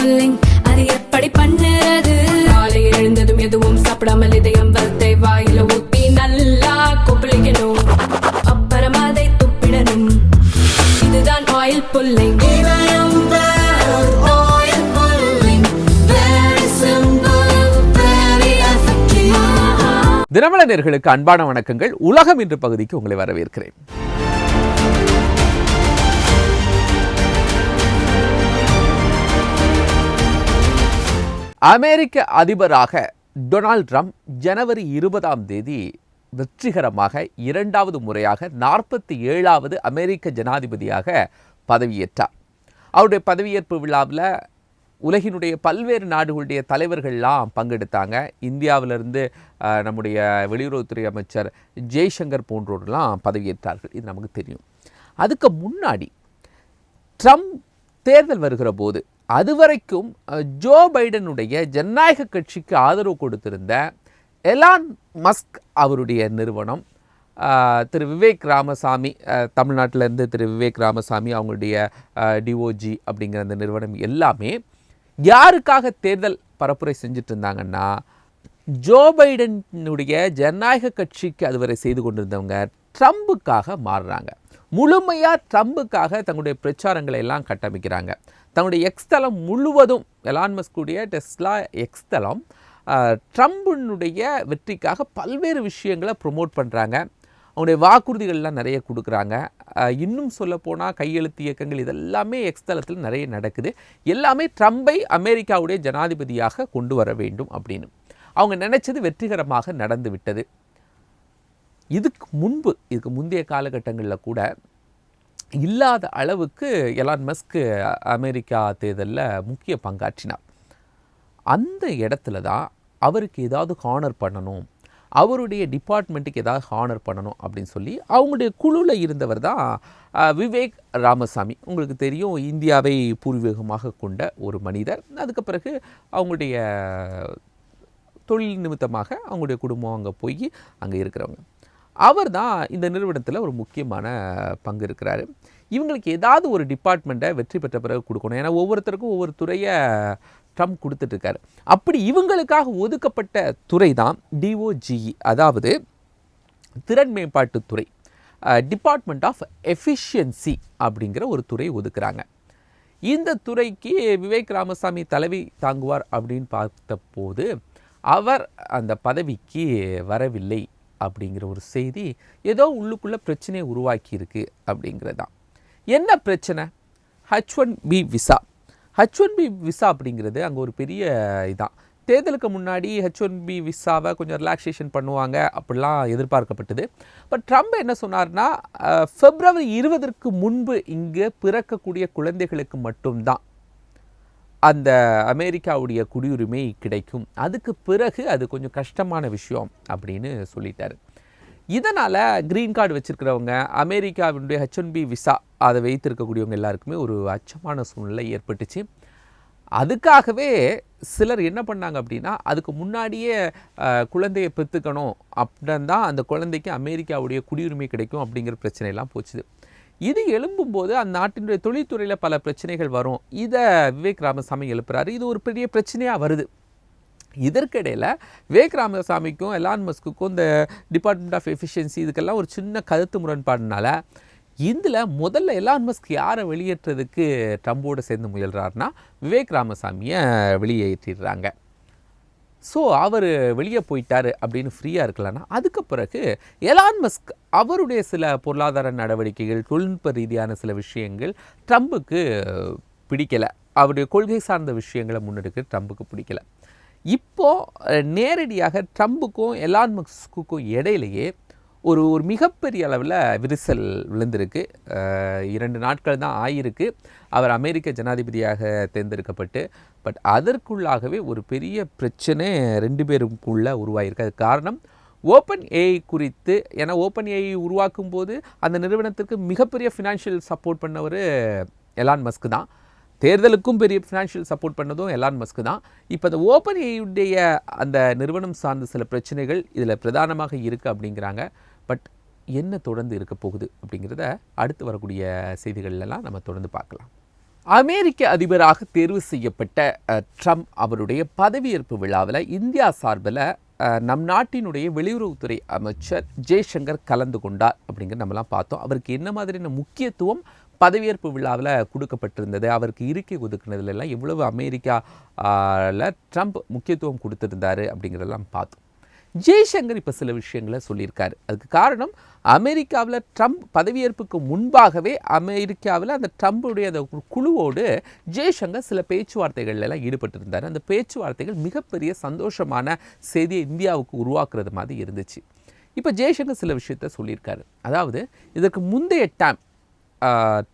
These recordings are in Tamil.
புல்லிங் அது எப்படி பண்ணுறது? காலை எழுந்ததும் எதுவும் சாப்பிடாமல் இதயம் வளர்த்தை வாயில ஊத்தி நல்லா கொப்பளிக்கணும். அப்புறம் அதை துப்பிடணும். இதுதான் ஆயில் புல்லிங் இதயம் ஆயில் அன்பான வணக்கங்கள். உலகம் இன்று பகுதிக்கு உங்களை வரவேற்கிறேன். அமெரிக்க அதிபராக டொனால்ட் ட்ரம்ப் ஜனவரி இருபதாம் தேதி வெற்றிகரமாக இரண்டாவது முறையாக நாற்பத்தி ஏழாவது அமெரிக்க ஜனாதிபதியாக பதவியேற்றார். அவருடைய பதவியேற்பு விழாவில் உலகினுடைய பல்வேறு நாடுகளுடைய தலைவர்கள்லாம் பங்கெடுத்தாங்க. இந்தியாவிலிருந்து நம்முடைய வெளியுறவுத்துறை அமைச்சர் ஜெய்சங்கர் போன்றோர்லாம் பதவியேற்றார்கள். இது நமக்கு தெரியும். அதுக்கு முன்னாடி ட்ரம்ப் தேர்தல் வருகிற போது அதுவரைக்கும் ஜோ பைடனுடைய ஜனநாயக கட்சிக்கு ஆதரவு கொடுத்திருந்த எலான் மஸ்க் அவருடைய நிறுவனம் திரு விவேக் ராமசாமி தமிழ்நாட்டிலேருந்து திரு விவேக் ராமசாமி அவங்களுடைய டிஓஜி அப்படிங்கிற அந்த நிறுவனம் எல்லாமே யாருக்காக தேர்தல் பரப்புரை செஞ்சுட்டு இருந்தாங்கன்னா ஜோ பைடனுடைய ஜனநாயக கட்சிக்கு அதுவரை செய்து கொண்டிருந்தவங்க ட்ரம்புக்காக மாறுறாங்க. முழுமையாக ட்ரம்புக்காக தங்களுடைய பிரச்சாரங்களை எல்லாம் கட்டமைக்கிறாங்க. தன்னுடைய எக்ஸ் தளம் முழுவதும் எலான்மஸ்குடைய டெஸ்லா எக்ஸ் தளம் ட்ரம்புனுடைய வெற்றிக்காக பல்வேறு விஷயங்களை ப்ரொமோட் பண்ணுறாங்க அவனுடைய வாக்குறுதிகள்லாம் நிறைய கொடுக்குறாங்க. இன்னும் சொல்லப்போனால் கையெழுத்து இயக்கங்கள் இதெல்லாமே எக்ஸ் தளத்தில் நிறைய நடக்குது. எல்லாமே ட்ரம்பை அமெரிக்காவுடைய ஜனாதிபதியாக கொண்டு வர வேண்டும் அப்படின்னு. அவங்க நினச்சது வெற்றிகரமாக நடந்து விட்டது இதுக்கு முன்பு இதுக்கு முந்தைய காலகட்டங்களில் கூட இல்லாத அளவுக்கு எலான் மஸ்க்கு அமெரிக்கா தேர்தலில் முக்கிய பங்காற்றினார். அந்த இடத்துல தான் அவருக்கு ஏதாவது ஹானர் பண்ணணும் அவருடைய டிபார்ட்மெண்ட்டுக்கு ஏதாவது ஹானர் பண்ணணும் அப்படின்னு சொல்லி அவங்களுடைய குழுவில் இருந்தவர் தான் விவேக் ராமசாமி. உங்களுக்கு தெரியும் இந்தியாவை பூர்வீகமாக கொண்ட ஒரு மனிதர். அதுக்கு பிறகு அவங்களுடைய தொழில் நிமித்தமாக அவங்களுடைய குடும்பம் அங்கே போய் அங்கே இருக்கிறவங்க. அவர் தான் இந்த நிறுவனத்தில் ஒரு முக்கியமான பங்கு இருக்கிறாரு. இவங்களுக்கு ஏதாவது ஒரு டிபார்ட்மெண்ட்டை வெற்றி பெற்ற பிறகு கொடுக்கணும். ஏன்னா ஒவ்வொருத்தருக்கும் ஒவ்வொரு துறையை ட்ரம்ப் கொடுத்துட்ருக்காரு அப்படி இவங்களுக்காக ஒதுக்கப்பட்ட துறை தான் டிஓஜிஇ அதாவது திறன் மேம்பாட்டு துறை. டிபார்ட்மெண்ட் ஆஃப் எஃபிஷியன்சி அப்படிங்கிற ஒரு துறை ஒதுக்குறாங்க. இந்த துறைக்கு விவேக் ராமசாமி தலைவி தாங்குவார் அப்படின்னு பார்த்தபோது அவர் அந்த பதவிக்கு வரவில்லை. அப்படிங்கிற ஒரு செய்தி ஏதோ உள்ளுக்குள்ளே பிரச்சனையை உருவாக்கி இருக்குது அப்படிங்கிறது தான் என்ன பிரச்சனை? H one B visa H one B visa அப்படிங்கிறது அங்கே ஒரு பெரிய இதான். தேர்தலுக்கு முன்னாடி ஹெச் ஒன் பி விசாவை கொஞ்சம் ரிலாக்ஸேஷன் பண்ணுவாங்க அப்படிலாம் எதிர்பார்க்கப்பட்டது. பட் ட்ரம்ப் என்ன சொன்னார்னா ஃபெப்ரவரி இருபதற்கு முன்பு இங்கே பிறக்கக்கூடிய குழந்தைகளுக்கு மட்டும்தான். அந்த அமெரிக்காவுடைய குடியுரிமை கிடைக்கும். அதுக்கு பிறகு அது கொஞ்சம் கஷ்டமான விஷயம் அப்படின்னு சொல்லிட்டாரு. இதனால் க்ரீன் கார்டு வச்சுருக்கிறவங்க அமெரிக்காவினுடைய ஹெச் பி விசா அதை வைத்திருக்கக்கூடியவங்க எல்லாருக்குமே ஒரு அச்சமான சூழ்நிலை ஏற்பட்டுச்சு. அதுக்காகவே சிலர் என்ன பண்ணாங்க அப்படின்னா அதுக்கு முன்னாடியே குழந்தையை பெற்றுக்கணும் அப்படின்னு தான் அந்த குழந்தைக்கு அமெரிக்காவுடைய குடியுரிமை கிடைக்கும் அப்படிங்கிற பிரச்சனையெல்லாம் போச்சுது. இது எழும்பும்போது அந்த நாட்டினுடைய தொழில்துறையில் பல பிரச்சனைகள் வரும். இதை விவேக் ராமசாமி எழுப்புறாரு. இது ஒரு பெரிய பிரச்சனையாக வருது. இதற்கிடையில் விவேக் ராமசாமிக்கும் எலான் மஸ்க்குக்கும் இந்த டிபார்ட்மெண்ட் ஆஃப் எஃபிஷியன்சி இதுக்கெல்லாம் ஒரு சின்ன கருத்து முரண்பாடுனால இதில் முதல்ல எலான் மஸ்க் யாரை வெளியேற்றுறதுக்கு ட்ரம்போடு சேர்ந்து முயல்கிறாருன்னா விவேக் ராமசாமியை வெளியேற்றிடுறாங்க. ஸோ அவர் வெளியே போயிட்டார் அப்படின்னு ஃப்ரீயாக இருக்கலாம்னா அதுக்கு பிறகு எலான் மஸ்க் அவருடைய சில பொருளாதார நடவடிக்கைகள் தொழில்நுட்ப ரீதியான சில விஷயங்கள் ட்ரம்புக்கு பிடிக்கலை. அவருடைய கொள்கை சார்ந்த விஷயங்களை முன்னெடுக்க ட்ரம்புக்கு பிடிக்கல. இப்போது நேரடியாக ட்ரம்புக்கும் எலான் மஸ்க்குக்கும் இடையிலேயே ஒரு ஒரு மிகப்பெரிய அளவில் விரிசல் விழுந்திருக்கு. இரண்டு நாட்கள் தான் ஆயிருக்கு. அவர் அமெரிக்க ஜனாதிபதியாக தேர்ந்தெடுக்கப்பட்டு பட் அதற்குள்ளாகவே ஒரு பெரிய பிரச்சனை ரெண்டு பேருக்குள்ளே உருவாயிருக்கு. அது காரணம் ஓப்பன் ஏஐ குறித்து ஏன்னா ஓப்பன் ஏஐ உருவாக்கும் போது அந்த நிறுவனத்திற்கு மிகப்பெரிய ஃபினான்ஷியல் சப்போர்ட் பண்ணவர் எலான் மஸ்க் தான். தேர்தலுக்கும் பெரிய ஃபினான்ஷியல் சப்போர்ட் பண்ணதும் எலான் மஸ்க் தான். இப்போ அந்த ஓப்பன் ஏயுடைய அந்த நிறுவனம் சார்ந்த சில பிரச்சனைகள் இதில் பிரதானமாக இருக்குது அப்படிங்கிறாங்க. பட் என்ன தொடர்ந்து இருக்க போகுது அப்படிங்கிறத அடுத்து வரக்கூடிய செய்திகள்லாம் நம்ம தொடர்ந்து பார்க்கலாம். அமெரிக்க அதிபராக தேர்வு செய்யப்பட்ட ட்ரம்ப் அவருடைய பதவியேற்பு விழாவில் இந்தியா சார்பில் நம் நாட்டினுடைய வெளியுறவுத்துறை அமைச்சர் ஜெய்சங்கர் கலந்து கொண்டார் அப்படிங்கிற நம்மலாம் பார்த்தோம். அவருக்கு என்ன மாதிரியான முக்கியத்துவம் பதவியேற்பு விழாவில் கொடுக்கப்பட்டிருந்தது அவருக்கு இருக்கை ஒதுக்குனதுலாம் எவ்வளவு அமெரிக்காவில் ட்ரம்ப் முக்கியத்துவம் கொடுத்துருந்தாரு அப்படிங்கிறதெல்லாம் பார்த்தோம். ஜெய்சங்கர் இப்போ சில விஷயங்களை சொல்லியிருக்காரு. அதுக்கு காரணம் அமெரிக்காவில் ட்ரம்ப் பதவியேற்புக்கு முன்பாகவே அமெரிக்காவில் அந்த ட்ரம்புடைய அந்த ஒரு குழுவோடு ஜெய்சங்கர் சில பேச்சுவார்த்தைகள்ல எல்லாம் ஈடுபட்டிருந்தார். அந்த பேச்சுவார்த்தைகள் மிகப்பெரிய சந்தோஷமான செய்தியை இந்தியாவுக்கு உருவாக்குறது மாதிரி இருந்துச்சு. இப்போ ஜெய்சங்கர் சில விஷயத்த சொல்லியிருக்காரு. அதாவது இதற்கு முந்தைய டைம்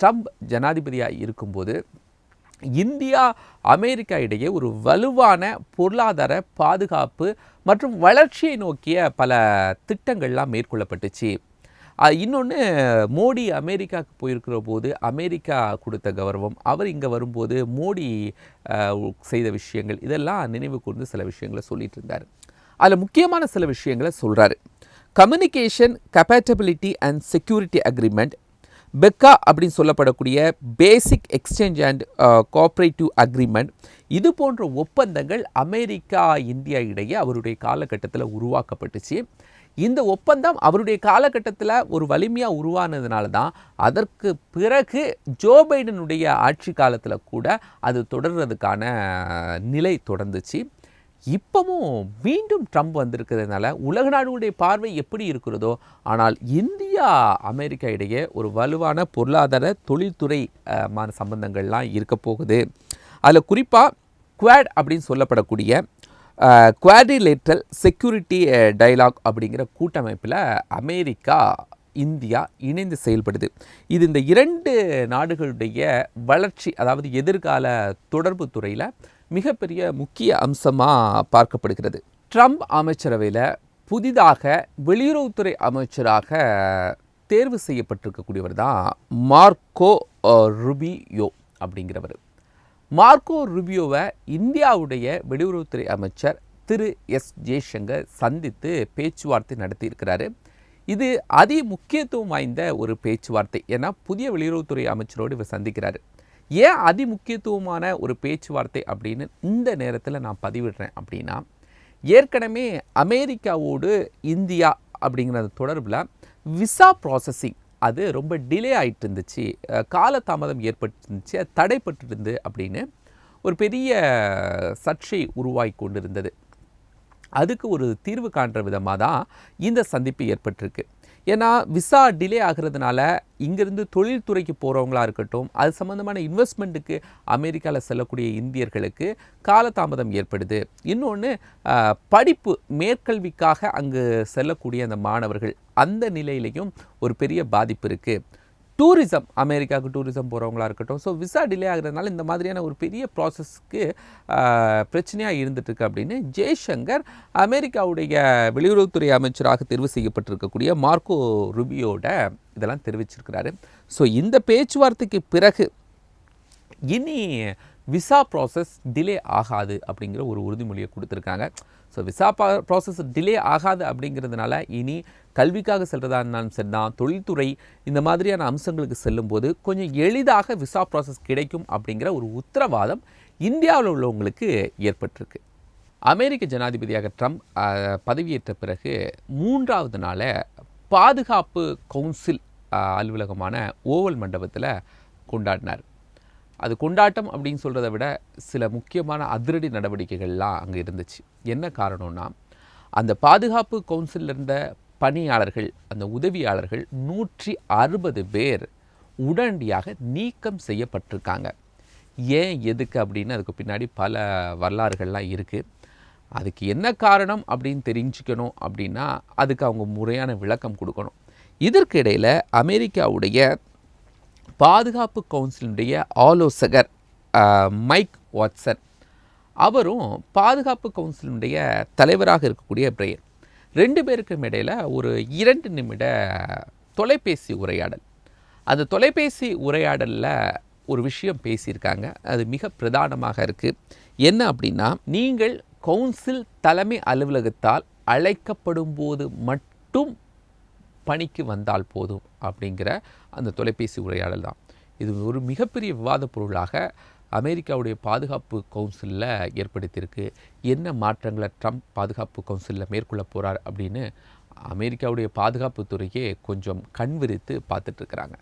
ட்ரம்ப் ஜனாதிபதியாக இருக்கும்போது இந்தியா அமெரிக்கா இடையே ஒரு வலுவான பொருளாதார பாதுகாப்பு மற்றும் வளர்ச்சியை நோக்கிய பல திட்டங்கள்லாம் மேற்கொள்ளப்பட்டுச்சு. இன்னொன்று மோடி அமெரிக்காவுக்கு போயிருக்கிற போது அமெரிக்கா கொடுத்த கௌரவம் அவர் இங்கே வரும்போது மோடி செய்த விஷயங்கள் இதெல்லாம் நினைவு கூர்ந்து சில விஷயங்களை சொல்லிட்டு இருந்தார். அதில் முக்கியமான சில விஷயங்களை சொல்கிறாரு communication compatibility and security agreement BECA அப்படின்னு சொல்லப்படக்கூடிய basic exchange and cooperative agreement இது போன்ற ஒப்பந்தங்கள் அமெரிக்கா இந்தியா இடையே அவருடைய காலகட்டத்தில் உருவாக்கப்பட்டுச்சு. இந்த ஒப்பந்தம் அவருடைய காலகட்டத்தில் ஒரு வலிமையாக உருவானதுனால தான் அதற்கு பிறகு ஜோ பைடனுடைய ஆட்சி காலத்தில் கூட அது தொடர்றதுக்கான நிலை தொடர்ந்துச்சு. இப்போவும் மீண்டும் ட்ரம்ப் வந்திருக்கிறதுனால உலக நாடுகளுடைய பார்வை எப்படி இருக்கிறதோ ஆனால் இந்தியா அமெரிக்கா இடையே ஒரு வலுவான பொருளாதார தொழில்துறை மான சம்பந்தங்கள்லாம் இருக்க போகுது. அதில் குறிப்பாக குவாட் அப்படின்னு சொல்லப்படக்கூடிய குவாடிலேட்ரல் செக்யூரிட்டி டைலாக் அப்படிங்கிற கூட்டமைப்பில் அமெரிக்கா இந்தியா இணைந்து செயல்படுது. இது இந்த இரண்டு நாடுகளுடைய வளர்ச்சி அதாவது எதிர்கால தொடர்பு துறையில் மிகப்பெரிய முக்கிய அம்சமாக பார்க்கப்படுகிறது. ட்ரம்ப் அமைச்சரவையில் புதிதாக வெளியுறவுத்துறை அமைச்சராக தேர்வு செய்யப்பட்டிருக்கக்கூடியவர் தான் மார்க்கோ ருபியோ அப்படிங்கிறவர். மார்க்கோ ருபியோவை இந்தியாவுடைய வெளியுறவுத்துறை அமைச்சர் திரு எஸ் ஜெய்சங்கர் சந்தித்து பேச்சுவார்த்தை நடத்தியிருக்கிறாரு. இது அதி முக்கியத்துவம் வாய்ந்த ஒரு பேச்சுவார்த்தை. ஏன்னா புதிய வெளியுறவுத்துறை அமைச்சரோடு இவர் சந்திக்கிறாரு. ஏன் அதி முக்கியத்துவமான ஒரு பேச்சுவார்த்தை அப்படின்னு இந்த நேரத்தில் நான் பதிவிடுறேன் அப்படின்னா ஏற்கனவே அமெரிக்காவோடு இந்தியா அப்படிங்கிற தொடர்பில் விசா ப்ராசஸிங் அது ரொம்ப டிலே ஆயிட்டு இருந்துச்சு. காலதாமதம் ஏற்பட்டுருந்துச்சு அது தடைப்பட்டு இருந்து அப்படின்னு ஒரு பெரிய சர்ச்சை உருவாகி கொண்டு இருந்தது அதுக்கு ஒரு தீர்வு காண்ற விதமாக தான் இந்த சந்திப்பு ஏற்பட்டிருக்கு. ஏன்னா விசா டிலே ஆகிறதுனால இங்கேருந்து தொழில்துறைக்கு போகிறவங்களா இருக்கட்டும் அது சம்மந்தமான இன்வெஸ்ட்மெண்ட்டுக்கு அமெரிக்காவில் செல்லக்கூடிய இந்தியர்களுக்கு காலதாமதம் ஏற்படுது. இன்னொன்று படிப்பு மேற்கல்விக்காக அங்கு செல்லக்கூடிய அந்த மாணவர்கள் அந்த நிலையிலையும் ஒரு பெரிய பாதிப்பு இருக்குது டூரிசம் அமெரிக்காவுக்கு டூரிசம் போகிறவங்களா இருக்கட்டும். ஸோ விசா டிலே ஆகிறதுனால இந்த மாதிரியான ஒரு பெரிய ப்ராசஸ்க்கு பிரச்சனையாக இருந்துட்டுருக்கு அப்படின்னு ஜெய்சங்கர் அமெரிக்காவுடைய வெளியுறவுத்துறை அமைச்சராக தேர்வு செய்யப்பட்டிருக்கக்கூடிய மார்க்கோ ருபியோட இதெல்லாம் தெரிவிச்சிருக்கிறாரு. ஸோ இந்த பேச்சுவார்த்தைக்கு பிறகு இனி விசா ப்ராசஸ் டிலே ஆகாது அப்படிங்கிற ஒரு உறுதிமொழியை கொடுத்துருக்காங்க. ஸோ விசா ப்ராசஸ் டிலே ஆகாது அப்படிங்கிறதுனால இனி கல்விக்காக செல்கிறதா இருந்தாலும் சரி தான் தொழில்துறை இந்த மாதிரியான அம்சங்களுக்கு செல்லும்போது கொஞ்சம் எளிதாக விசா ப்ராசஸ் கிடைக்கும் அப்படிங்கிற ஒரு உத்தரவாதம் இந்தியாவில் உள்ளவங்களுக்கு ஏற்பட்டிருக்கு. அமெரிக்க ஜனாதிபதியாக ட்ரம்ப் பதவியேற்ற பிறகு மூன்றாவது நாளை பாதுகாப்பு கவுன்சில் அலுவலகமான ஓவல் மண்டபத்தில் கொண்டாடினார். அது கொண்டாட்டம் அப்படின்னு சொல்கிறத விட சில முக்கியமான அதிரடி நடவடிக்கைகள்லாம் அங்கே இருந்துச்சு. என்ன காரணம்னா அந்த பாதுகாப்பு கவுன்சிலில் இருந்த பணியாளர்கள் அந்த உதவியாளர்கள் நூற்றி அறுபது பேர் உடனடியாக நீக்கம் செய்யப்பட்டிருக்காங்க. ஏன் எதுக்கு அப்படின்னு அதுக்கு பின்னாடி பல வரலாறுகள்லாம் இருக்குது அதுக்கு என்ன காரணம் அப்படின்னு தெரிஞ்சுக்கணும் அப்படின்னா அதுக்கு அவங்க முறையான விளக்கம் கொடுக்கணும். இதற்கு இடையில் அமெரிக்காவுடைய பாதுகாப்பு கவுன்சிலுடைய ஆலோசகர் மைக் வாட்சன். அவரும் பாதுகாப்பு கவுன்சிலுடைய தலைவராக இருக்கக்கூடிய பிரையன் ரெண்டு பேருக்கும் இடையில் ஒரு இரண்டு நிமிட தொலைபேசி உரையாடல். அந்த தொலைபேசி உரையாடலில் ஒரு விஷயம் பேசியிருக்காங்க. அது மிக பிரதானமாக இருக்குது என்ன அப்படின்னா நீங்கள் கவுன்சில் தலைமை அலுவலகத்தால் அழைக்கப்படும் போது மட்டும் பணிக்கு வந்தால் போதும் அப்படிங்கிற அந்த தொலைபேசி உரையாடல் தான். இது ஒரு மிகப்பெரிய விவாத பொருளாக அமெரிக்காவுடைய பாதுகாப்பு கவுன்சிலில் ஏற்படுத்தியிருக்கு. என்ன மாற்றங்களை ட்ரம்ப் பாதுகாப்பு கவுன்சிலில் மேற்கொள்ள போகிறார் அப்படின்னு அமெரிக்காவுடைய பாதுகாப்பு துறையே கொஞ்சம் கண் விரித்து பார்த்துட்ருக்குறாங்க